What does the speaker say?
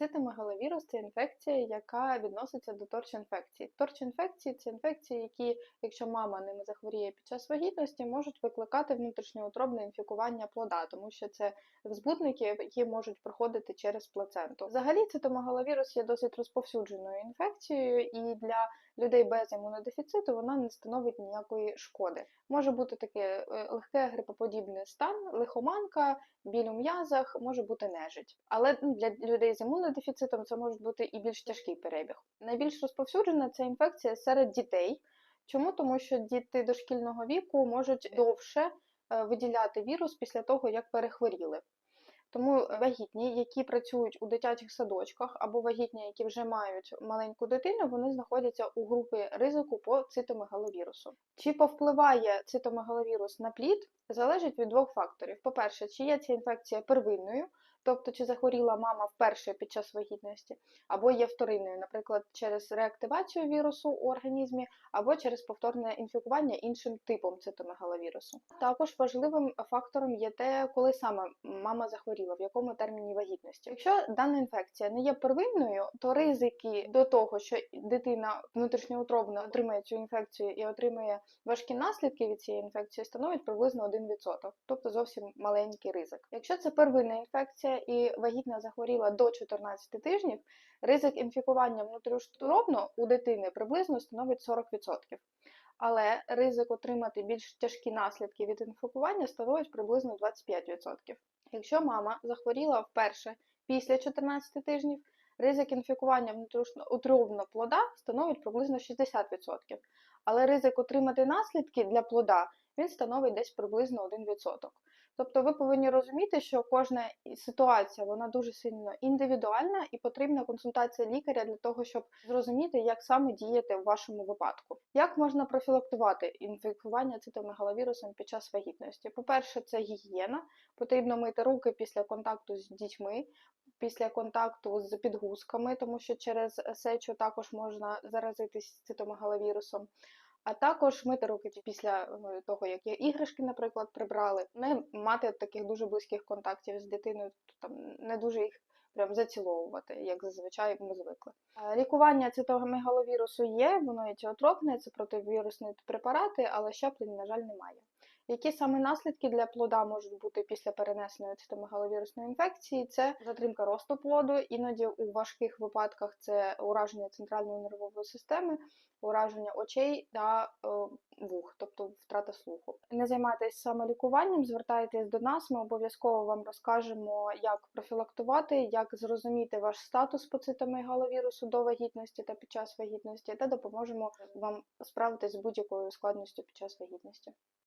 Цитомегаловірус це інфекція, яка відноситься до торч-інфекції. Торч-інфекції це інфекції, які, якщо мама ними захворіє під час вагітності, можуть викликати внутрішньоутробне інфікування плода, тому що це збутники, які можуть проходити через плаценту. Взагалі, цитомегаловірус є досить розповсюдженою інфекцією, і для людей без імунодефіциту вона не становить ніякої шкоди. Може бути таке е, легке грипоподібний стан, лихоманка, біль у м'язах, може бути нежить. Але ну, для людей з імунодефіцитом це може бути і більш тяжкий перебіг. Найбільш розповсюджена ця інфекція серед дітей. Чому? Тому що діти дошкільного віку можуть довше е, виділяти вірус після того, як перехворіли. Тому вагітні, які працюють у дитячих садочках, або вагітні, які вже мають маленьку дитину, вони знаходяться у групі ризику по цитомегаловірусу. Чи повпливає цитомегаловірус на плід, залежить від двох факторів. По-перше, чи є ця інфекція первинною, тобто чи захворіла мама вперше під час вагітності, або є вторинною, наприклад, через реактивацію вірусу у організмі, або через повторне інфікування іншим типом цитомегаловірусу. Також важливим фактором є те, коли саме мама захворіла, в якому терміні вагітності. Якщо дана інфекція не є первинною, то ризики до того, що дитина внутрішньоутробно отримає цю інфекцію і отримає важкі наслідки від цієї інфекції, становить приблизно 1%, тобто зовсім маленький ризик. Якщо це первинна інфекція і вагітна захворіла до 14 тижнів, ризик інфікування внутрішньоутробно у дитини приблизно становить 40%. Але ризик отримати більш тяжкі наслідки від інфікування становить приблизно 25%. Якщо мама захворіла вперше після 14 тижнів, ризик інфікування внутрішньоутробно плода становить приблизно 60%. Але ризик отримати наслідки для плода він становить десь приблизно 1%. Тобто ви повинні розуміти, що кожна ситуація вона дуже сильно індивідуальна і потрібна консультація лікаря для того, щоб зрозуміти, як саме діяти в вашому випадку. Як можна профілактувати інфікування цитомегаловірусом під час вагітності? По-перше, це гігієна. Потрібно мити руки після контакту з дітьми, після контакту з підгузками, тому що через сечу також можна заразитись цитомегаловірусом. А також мити руки після е, того, як є іграшки, наприклад, прибрали, не мати таких дуже близьких контактів з дитиною, там не дуже їх прям заціловувати, як зазвичай ми звикли. Лікування цитомегаловірусу є, воно є тіотропне, це противірусні препарати, але щеплень, на жаль, немає. Які саме наслідки для плода можуть бути після перенесеної цитомегаловірусної інфекції? Це затримка росту плоду, іноді у важких випадках це ураження центральної нервової системи, ураження очей та е, вух, тобто втрата слуху. Не займайтесь самолікуванням, звертайтесь до нас. Ми обов'язково вам розкажемо, як профілактувати, як зрозуміти ваш статус по цитомегаловірусу до вагітності та під час вагітності, та допоможемо вам справитись з будь-якою складністю під час вагітності.